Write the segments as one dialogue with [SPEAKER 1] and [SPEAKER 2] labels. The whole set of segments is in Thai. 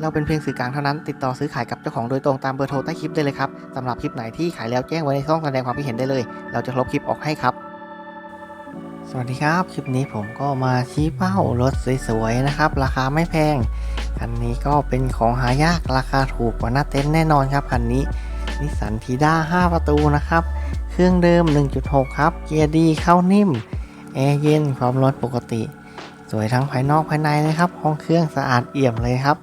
[SPEAKER 1] เราเป็นเพียงสื่อกลางเท่านั้น ติดต่อซื้อขายกับเจ้าของโดยตรงตามเบอร์โทรใต้คลิปได้เลยครับสำหรับคลิปไหนที่ขายแล้วแจ้งไว้ในช่องแสดงความคิดเห็นได้เลย เราจะลบคลิปออกให้ครับ สวัสดีครับ คลิปนี้ผมก็มาชี้เป้ารถสวยๆนะครับ ราคาไม่แพง คันนี้ก็เป็นของหายากราคาถูกกว่าหน้าเต็นท์แน่นอนครับคันนี้นิสสันทีด้า5 ประตูนะครับ เครื่องเดิม 1.6 ครับ เกียร์ดีเข้านิ่ม แอร์เย็นความร้อนปกติ สวยทั้งภายนอกภายในเลยครับ ห้องเครื่องสะอาดเอี่ยมเลยครับ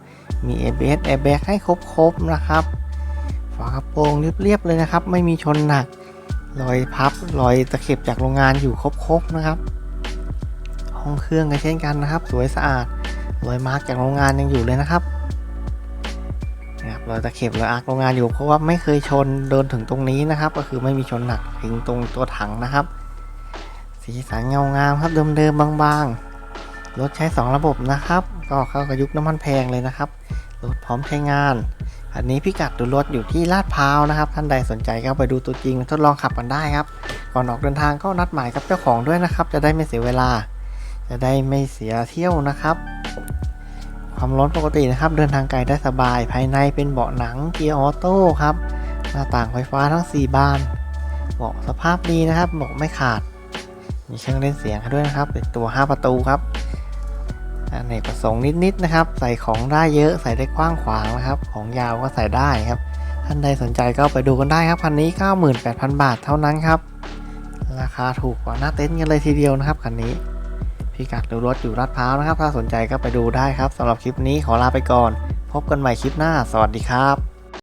[SPEAKER 1] มี ABS Airbag ให้ครบๆนะครับ ฝากระโปรงเรียบๆเลยนะครับ ไม่มีชนหนัก รอยพับ รอยตะเข็บจากโรงงานอยู่ครบๆนะครับ ห้องเครื่องก็เช่นกันนะครับ สวยสะอาด รอยมาร์กจากโรงงานยังอยู่เลยนะครับนะครับรอยตะเข็บรอยอาร์กโรงงานอยู่เพราะว่าไม่เคยชนเดินถึงตรงนี้นะครับ ก็คือไม่มีชนหนักถึงตรงตัวถังนะครับ สีสันเงางามครับเดิมๆบางๆรถใช้ 2 ระบบนะครับ ก็เข้ากับยุคน้ำมันแพงเลยนะครับ รถพร้อมใช้งาน อันนี้พิกัดดูรถอยู่ที่ลาดพร้าวนะครับ ท่านใดสนใจก็ไปดูตัวจริงทดลองขับกันได้ครับ ก่อนออกเดินทางก็นัดหมายกับเจ้าของด้วยนะครับ จะได้ไม่เสียเวลา จะได้ไม่เสียเที่ยวนะครับ ความร้อนปกตินะครับ เดินทางไกลได้สบาย ภายในเป็นเบาะหนังเกียร์ออโต้ครับ หน้าต่างไฟฟ้าทั้ง 4 บาน เบาะสภาพดีนะครับ เบาะไม่ขาด มีเครื่องเล่นเสียงให้ด้วยนะครับเป็นตัว 5 ประตูครับ อเนกประสงค์นิดๆนะครับ ใส่ของได้เยอะใส่ได้กว้างขวางนะครับ ของยาวก็ใส่ได้ครับ ท่านใดสนใจก็ไปดูกันได้ครับคันนี้ 98,000 บาทเท่านั้นครับ ราคาถูกกว่าหน้าเต็นท์กันเลยทีเดียวนะครับคันนี้พิกัดดูรถอยู่ลาดพร้าวนะครับ ถ้าสนใจก็ไปดูได้ครับสำหรับคลิปนี้ขอลาไปก่อน พบกันใหม่คลิปหน้า สวัสดีครับ